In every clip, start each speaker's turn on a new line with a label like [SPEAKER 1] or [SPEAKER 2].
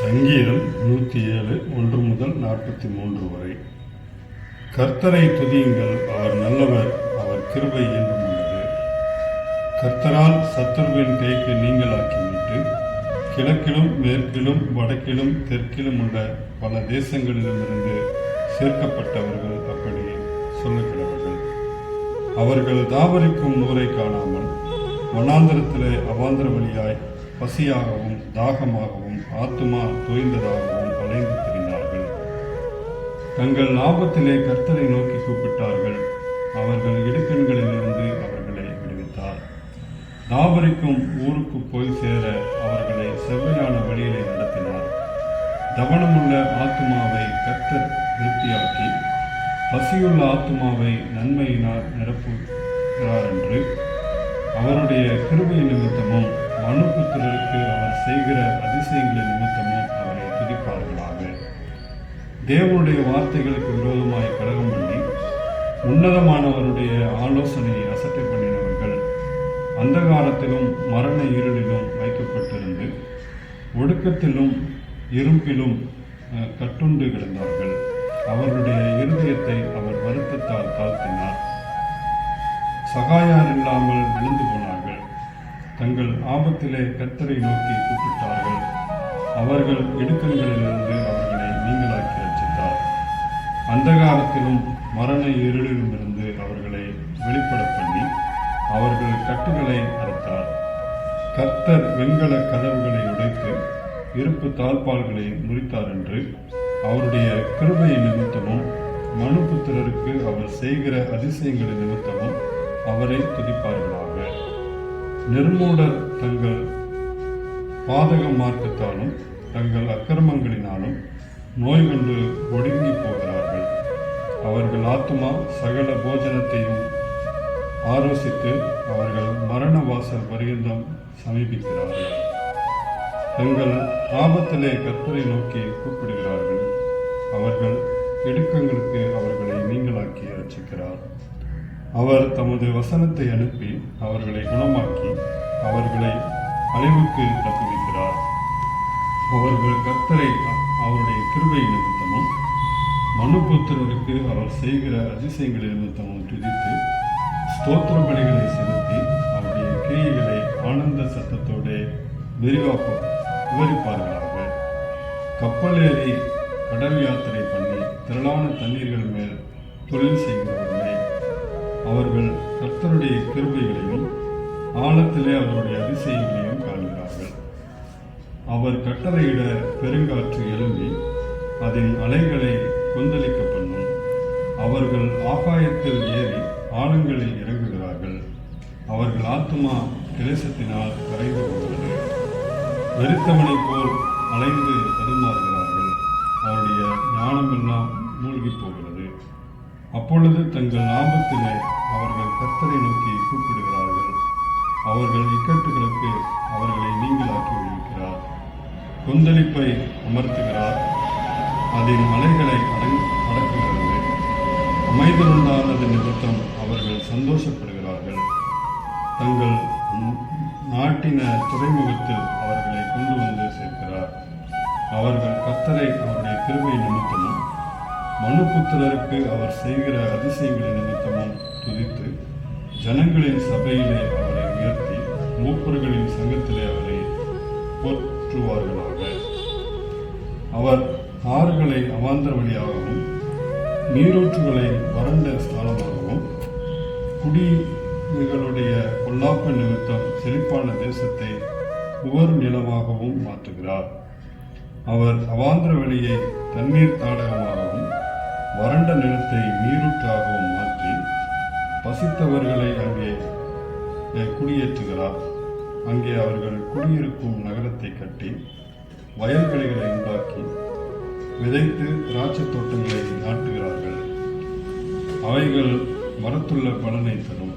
[SPEAKER 1] சங்கீதம் நூற்றி ஏழு ஒன்று முதல் நாற்பத்தி மூன்று வரை. கர்த்தரை துதியுங்கள் அவர் நல்லவர் அவர் கிருபை என்றும் உள்ளது கர்த்தரால் சத்துருவின் கைக்கு நீங்களாக்கிவிட்டு கிழக்கிலும் மேற்கிலும் வடக்கிலும் தெற்கிலும் உள்ள பல தேசங்களிலுமிருந்து சேர்க்கப்பட்டவர்கள் அப்படி சொல்லுகிறவர்கள் அவர்கள் தாவரிக்கும் நூரை காணாமல் வனாந்திரத்திலே அவாந்திர வழியாய் பசியாகவும் தாகமாகவும் ஆத்துமா தோய்ந்ததாகவும் அலைந்து திரிந்தார்கள். தங்கள் லாபத்திலே கர்த்தரை நோக்கி கூப்பிட்டார்கள். அவர்கள் இடுக்கண்களிலிருந்து அவர்களை விடுவித்தார். தாபரிக்கும் ஊருக்கு போய் சேர அவர்களை செவ்வையான வழியிலே நடத்தினார். தவணமுள்ள ஆத்துமாவை கர்த்தர் திருப்தியாக்கி பசியுள்ள ஆத்துமாவை நன்மையினால் நிரப்புகிறார் என்று அவருடைய கிருபை நிமித்தமும் மனுபுத்திரருக்கு அவர் செய்கிற அதிசயங்களின் நிமித்தமும் அவரை துதிப்பார்களாக. தேவனுடைய வார்த்தைகளுக்கு விரோதமாய் கழகம் பண்ணி உன்னதமானவருடைய ஆலோசனையை அசட்டை பண்ணினவர்கள் அந்த காலத்திலும் மரண இருளிலும் வைக்கப்பட்டிருந்து ஒடுக்கத்திலும் இரும்பிலும் கட்டுண்டு கிடந்தார்கள். அவருடைய இருதயத்தை அவர் வருத்தத்தால் தாழ்த்தினார். சகாயார் இல்லாமல் விழுந்து போனார்கள். தங்கள் ஆபத்திலே கர்த்தரை நோக்கி கூப்பிட்டார்கள். அவர்கள் இடுக்கண்களிலிருந்து அவர்களை நீங்களாக்கி ரச்சித்தார் அந்தகாரத்திலும் மரண இருளிலும் இருந்து அவர்களை வெளிப்பட பண்ணி அவர்கள் கட்டுகளை அறுத்தார். கர்த்தர் வெண்கல கதவுகளை உடைத்து இருப்பு தாழ்பால்களை முறித்தார் என்று அவருடைய கிருபை நிமித்தமும் மனுபுத்திரருக்கு அவர் செய்கிற அதிசயங்களின் நிமித்தமும் அவரை துதிப்பார்களாக. நிர்மூடர் தங்கள் பாதக மார்க்கத்தாலும் தங்கள் அக்கிரமங்களினாலும் நோய் கொண்டு ஒடுங்கி போகிறார்கள். அவர்கள் ஆத்துமா சகல போஜனத்தையும் ஆலோசித்து அவர்கள் மரண வாசல் பரியந்தம் சமீபிக்கிறார்கள். தங்கள் ஆபத்திலே கற்பரை நோக்கி கூப்பிடுகிறார்கள். அவர்கள் இடுக்கங்களுக்கு அவர்களை நீங்களாக்கி ரச்சிக்கிறார் அவர் தமது வசனத்தை அனுப்பி அவர்களை குணமாக்கி அவர்களை அழிவுக்கு தப்புவிக்கிறார். அவர்கள் கத்தரை அவருடைய கிருபை நிமித்தமும் மனுபுத்திரருக்கு அவர் செய்கிற அதிசயங்களின் நிமித்தமும் துதித்து ஸ்தோத்திர பணிகளை செலுத்தி அவருடைய கிரியைகளை ஆனந்த சத்தத்தோட விரிவாக்க விவரிப்பார்களாக. கப்பலேறி கடல் யாத்திரை பண்ணி திரளான தண்ணீர்கள் மேல் தொழில் செய்கிறவர்களை அவர்கள் கர்த்தருடைய கிருபைகளையும் ஆழத்திலே அவருடைய அதிசயங்களையும் காண்கிறார்கள். அவர் கட்டளையிட பெருங்காற்று எழும்பி அதன் அலைகளை கொந்தளிக்க பண்ணும் அவர்கள் ஆகாயத்தில் ஏறி ஆழங்களில் இறங்குகிறார்கள். அவர்கள் ஆத்துமா கிளேசத்தினால் கரைந்து கொண்டது வெறுத்தவனை போல் அலைந்து தடுமாறுகிறார்கள். அவருடைய ஞானமெல்லாம் மூழ்கி போகிறது. அப்பொழுது தங்கள் ஆபத்திலே அவர்கள் கர்த்தரை நோக்கி கூப்பிடுகிறார்கள். அவர்கள் இக்கட்டுகளுக்கு அவர்களை நீங்களாக்கி விடுவிக்கிறார் கொந்தளிப்பை அமர்த்துகிறார். அதன் மலைகளை அடங் அடக்குகிறது. அமைதலுண்டானது நிமித்தம் அவர்கள் சந்தோஷப்படுகிறார்கள். தங்கள் நாட்டின துறைமுகத்தில் அவர்களை கொண்டு வந்து சேர்க்கிறார். அவர்கள் கத்தரை அவருடைய கிருபை நிமித்தமும் மனுபுத்திரருக்கு அவர் செய்கிற அதிசயங்களை நிமித்தமும் துதித்து ஜனங்களின் சபையிலே அவரை உயர்த்தி மூப்பர்களின் சங்கத்திலே அவரை போற்றுவார்களாக. அவர் ஆறுகளை அவாந்தர் வழியாகவும் நீரூற்றுகளை வறண்ட ஸ்தானமாகவும் குடிகளுடைய பொல்லாப்பு நிமித்தம் செழிப்பான தேசத்தை உவர் நிலமாகவும் மாற்றுகிறார். அவர் அவாந்திர வழியை தண்ணீர் தாடகமாகவும் வறண்ட நிலத்தை நீரூற்றாகவும் மாற்றி பசித்தவர்களை அங்கே குடியேற்றுகிறார். அங்கே அவர்கள் குடியிருக்கும் நகரத்தை கட்டி வயல்வெளிகளை உண்டாக்கி விதைத்து திராட்சை தோட்டங்களை நாட்டுகிறார்கள். அவைகள் மரத்துள்ள பலனை தரும்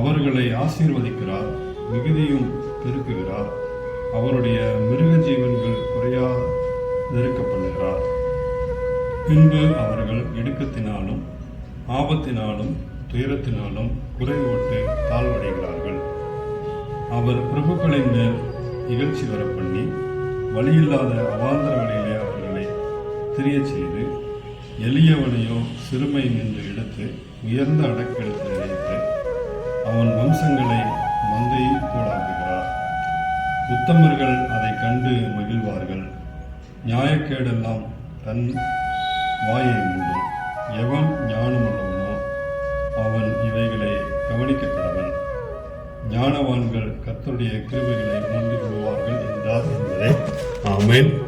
[SPEAKER 1] அவர்களை ஆசீர்வதிக்கிறார் மிகுதியும் பெருக்குகிறார். அவருடைய மிருக ஜீவன்கள் குறையா நெருக்கப்படுகிறார். பின்பு அவர்கள் இடுக்கத்தினாலும் ஆபத்தினாலும் துயரத்தினாலும் குறைவோட்டு தாழ்வடைகிறார்கள். அவர் பிரபுக்களின் மேல் இகழ்ச்சி வர பண்ணி வழியில்லாத அவாந்தர வழியிலே அவர்களை திரியச் செய்து எளியவனையோ சிறுமை நின்று எடுத்து உயர்ந்த அடக்கெடுத்து நினைத்து அவன் வம்சங்களை மந்தை போலாக்குகிறார் உத்தமர்கள் அதை கண்டு மகிழ்வார்கள். நியாயக்கேடெல்லாம் தன் வாயை மூடு எவன் ஞானமுள்ளவனோ அவன் இவைகளை கவனிக்கப்படவன் ஞானவான்கள் கத்தருடைய கிருபைகளை உணர்ந்து கொள்வார்கள் என்றார் என்பதே. ஆமேன்.